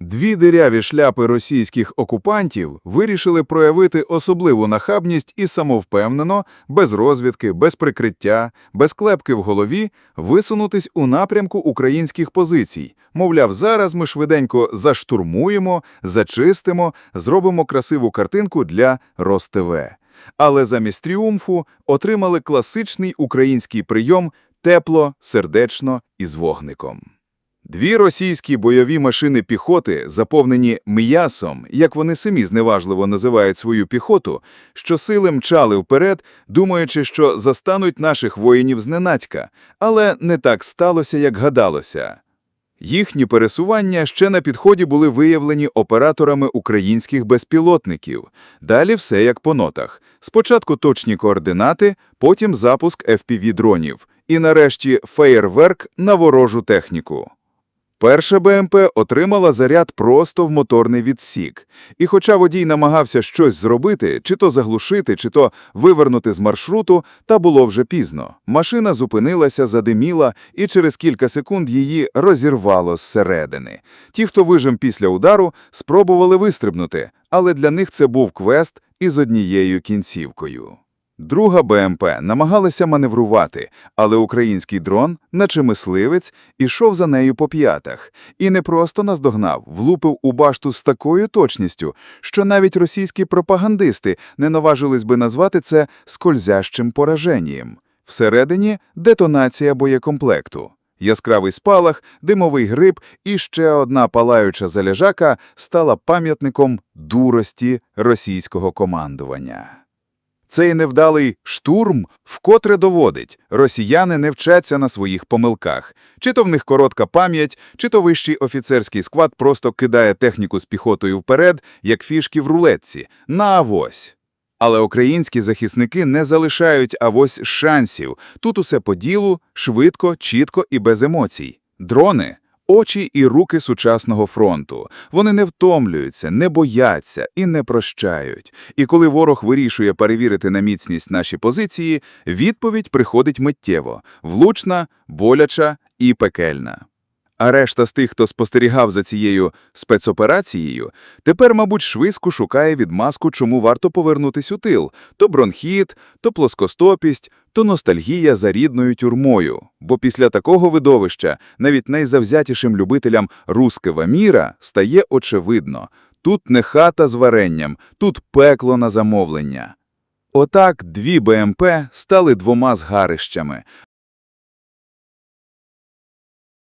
Дві диряві шляпи російських окупантів вирішили проявити особливу нахабність і самовпевнено, без розвідки, без прикриття, без клепки в голові, висунутись у напрямку українських позицій. Мовляв, зараз ми швиденько заштурмуємо, зачистимо, зробимо красиву картинку для РосТВ. Але замість тріумфу отримали класичний український прийом тепло, сердечно і з вогником. Дві російські бойові машини піхоти, заповнені м'ясом, як вони самі зневажливо називають свою піхоту, щосили мчали вперед, думаючи, що застануть наших воїнів зненацька, але не так сталося, як гадалося. Їхні пересування ще на підході були виявлені операторами українських безпілотників. Далі все як по нотах. Спочатку точні координати, потім запуск FPV-дронів і нарешті феєрверк на ворожу техніку. Перша БМП отримала заряд просто в моторний відсік. І хоча водій намагався щось зробити, чи то заглушити, чи то вивернути з маршруту, та було вже пізно. Машина зупинилася, задиміла, і через кілька секунд її розірвало зсередини. Ті, хто вижив після удару, спробували вистрибнути, але для них це був квест із однією кінцівкою. Друга БМП намагалася маневрувати, але український дрон, наче мисливець, ішов за нею по п'ятах. І не просто наздогнав, влупив у башту з такою точністю, що навіть російські пропагандисти не наважились би назвати це скользящим пораженням. Всередині – детонація боєкомплекту. Яскравий спалах, димовий гриб і ще одна палаюча заляжака стала пам'ятником дурості російського командування. Цей невдалий штурм вкотре доводить, росіяни не вчаться на своїх помилках. Чи то в них коротка пам'ять, чи то вищий офіцерський склад просто кидає техніку з піхотою вперед, як фішки в рулетці, на авось. Але українські захисники не залишають авось шансів. Тут усе по ділу, швидко, чітко і без емоцій. Дрони – очі і руки сучасного фронту. Вони не втомлюються, не бояться і не прощають. І коли ворог вирішує перевірити на міцність наші позиції, відповідь приходить миттєво – влучна, боляча і пекельна. А решта з тих, хто спостерігав за цією спецоперацією, тепер, мабуть, швидко шукає відмазку, чому варто повернутись у тил – то бронхіт, то плоскостопість, то ностальгія за рідною тюрмою. Бо після такого видовища навіть найзавзятішим любителям руского міра стає очевидно – тут не хата з варенням, тут пекло на замовлення. Отак дві БМП стали двома згарищами,